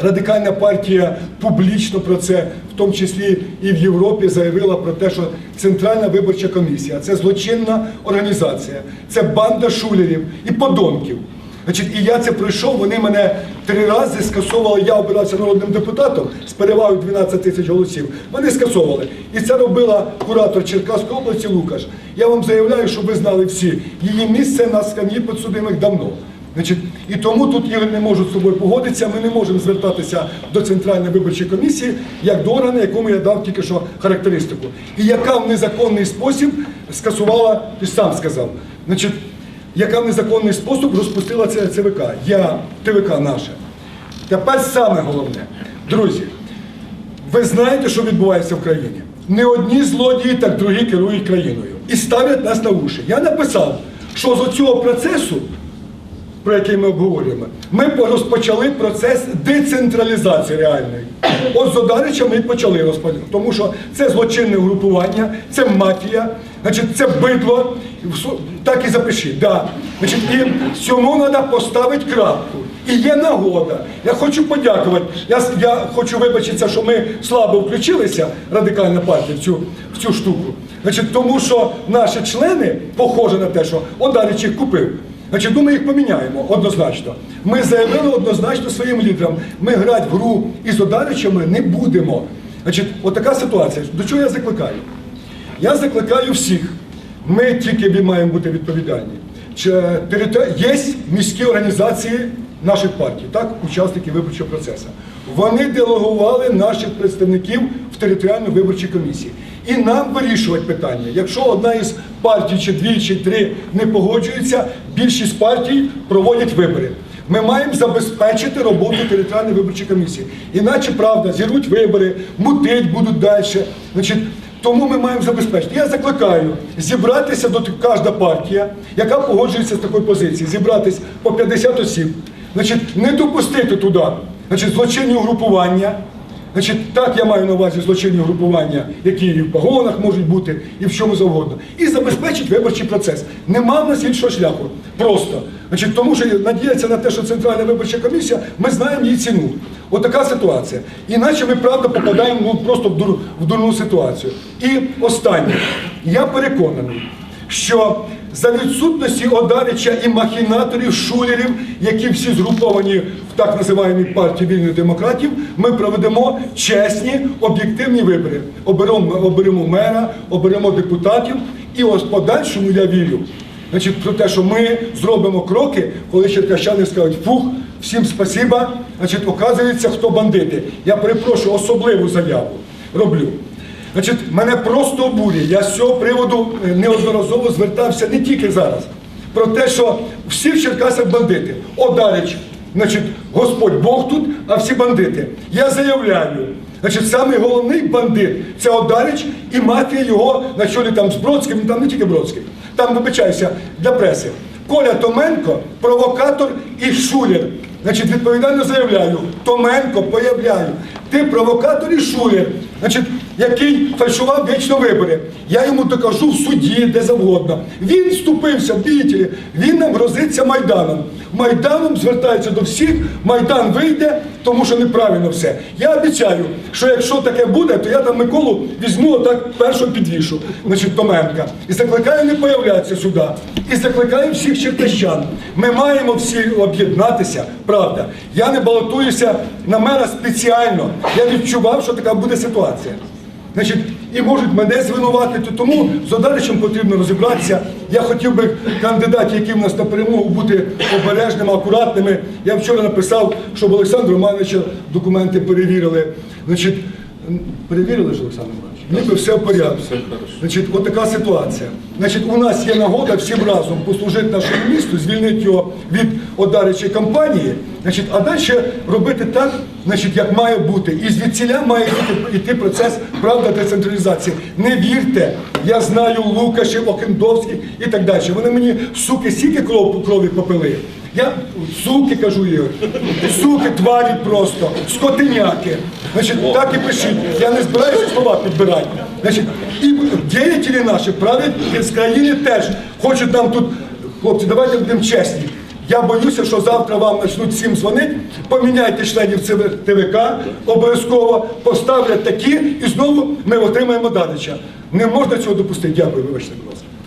Радикальна партія публічно про це, в тому числі і в Європі, заявила про те, що Центральна виборча комісія це злочинна організація, це банда шулерів і подонків. Значить, і я це пройшов, вони мене три рази скасовували, я обирався народним депутатом з перевагою 12 тисяч голосів. Вони скасовували. І це робила куратор Черкаської області Лукаш. Я вам заявляю, щоб ви знали всі, її місце на скам'ї підсудимих давно. Значить, і тому тут Ігор не можу з собою погодитися. Ми не можемо звертатися до Центральної виборчої комісії як до органу, якому я дав тільки що характеристику. І яка в незаконний спосіб скасувала, ти сам сказав. Значить, яка в незаконний спосіб розпустила це ЦВК. Я, ТВК наше. Тепер саме головне. Друзі, ви знаєте, що відбувається в країні? Не одні злодії, так другі керують країною. І ставлять нас на уші. Я написав, що з цього процесу, про який ми обговорюємо, ми розпочали процес децентралізації реальної. От з Одарича ми почали розпочати, тому що це злочинне угрупування, це мафія, значить, це бидло. Так і запишіть. Да. Значить, і цьому треба поставити крапку. І є нагода. Я хочу подякувати. Я, я хочу вибачитися, що ми слабо включилися, радикальна партія, в цю, в цю штуку. Значить, тому що наші члени, похоже на те, що Одарич їх купив. Значить, думаю, їх поміняємо однозначно. Ми заявили однозначно своїм лідерам, ми грати в гру із Одаричами не будемо. Значить, отака ситуація. До чого я закликаю? Я закликаю всіх. Ми тільки маємо бути відповідальні. Чи Є міські організації наших партій, так, учасники виборчого процесу. Вони делегували наших представників в територіальну виборчу комісію. І нам вирішувати питання. Якщо одна із партій, чи дві, чи три не погоджується, більшість партій проводять вибори. Ми маємо забезпечити роботу територіальної виборчої комісії. Іначе правда, зірвуть вибори, мутить будуть далі. Значить, тому ми маємо забезпечити. Я закликаю зібратися до кожна партія, яка погоджується з такою позицією, зібратись по 50 осіб, значить, не допустити туди значить, злочинні угрупування. Значить, так я маю на увазі злочинні групування, які і в погонах можуть бути, і в чому завгодно. І забезпечить виборчий процес. Нема в нас іншого шляху. Просто. Значить, тому що надіятися на те, що Центральна виборча комісія, ми знаємо її ціну. Отака ситуація. Іначе ми, правда, попадаємо ну, просто в, дур, в дурну ситуацію. І останнє. Я переконаний, що за відсутності Одарича і махінаторів, шулерів, які всі згруповані в так називаємій партії вільних демократів, ми проведемо чесні об'єктивні вибори. Оберемо, оберемо мера, оберемо депутатів, і ось подальшому я вірю. Значить, про те, що ми зробимо кроки, коли черкащани скажуть фух, всім спасіба, значить, оказується, хто бандити. Я перепрошую особливу заяву роблю. Значить, мене просто обурює. Я з цього приводу е, неодноразово звертався не тільки зараз. Про те, що всі в Черкасах бандити. Одарич, значить, Господь Бог тут, а всі бандити. Я заявляю, значить, самий головний бандит це Одарич і мафія його на чолі там з Бродським, там не тільки Бродським. Там, вибачаюся, для преси. Коля Томенко, провокатор і шулер. Значить, відповідально заявляю, Томенко, появляю, ти провокатор і шулер, значить, який фальшував вічно вибори. Я йому докажу в суді, де завгодно. Він вступився, в діятелі, він нам грозиться Майданом. Майданом звертається до всіх, Майдан вийде, тому що неправильно все. Я обіцяю, що якщо таке буде, то я там Миколу візьму отак першого підвішу, значить, Томенка. І закликаю не появлятися сюди. І закликаю всіх черкащан. Ми маємо всі об'єднатися, правда. Я не балотуюся на мера спеціально. Я відчував, що така буде ситуація. Значить, і можуть мене звинуватити, тому з Одаричем потрібно розібратися. Я хотів би кандидатів, які в нас на перемогу, бути обережними, акуратними. Я вчора написав, щоб Олександр Романовича документи перевірили. Значить, перевірили ж Олександр Романович? Ніби все в порядку. Значить, от така ситуація. Значить, у нас є нагода всім разом послужити нашому місту, звільнити його від одаричої кампанії, значить, а далі робити так, значить, як має бути. І звідсіля має йти, йти процес правда децентралізації. Не вірте, я знаю Лукашів, Окендовських і так далі. Вони мені, суки, стільки кров, крові попили. Я суки кажу Ігор, суки, тварі просто, скотиняки. Значить, так і пишіть. Я не збираюся слова підбирати. Значить, і діятелі наші правлять з країни теж хочуть нам тут, хлопці, давайте будемо чесні. Я боюся, що завтра вам почнуть всім дзвонити, поміняйте членів ТВК, обов'язково поставлять такі, і знову ми отримаємо Дадича. Не можна цього допустити. Дякую, вибачте, будь ласка.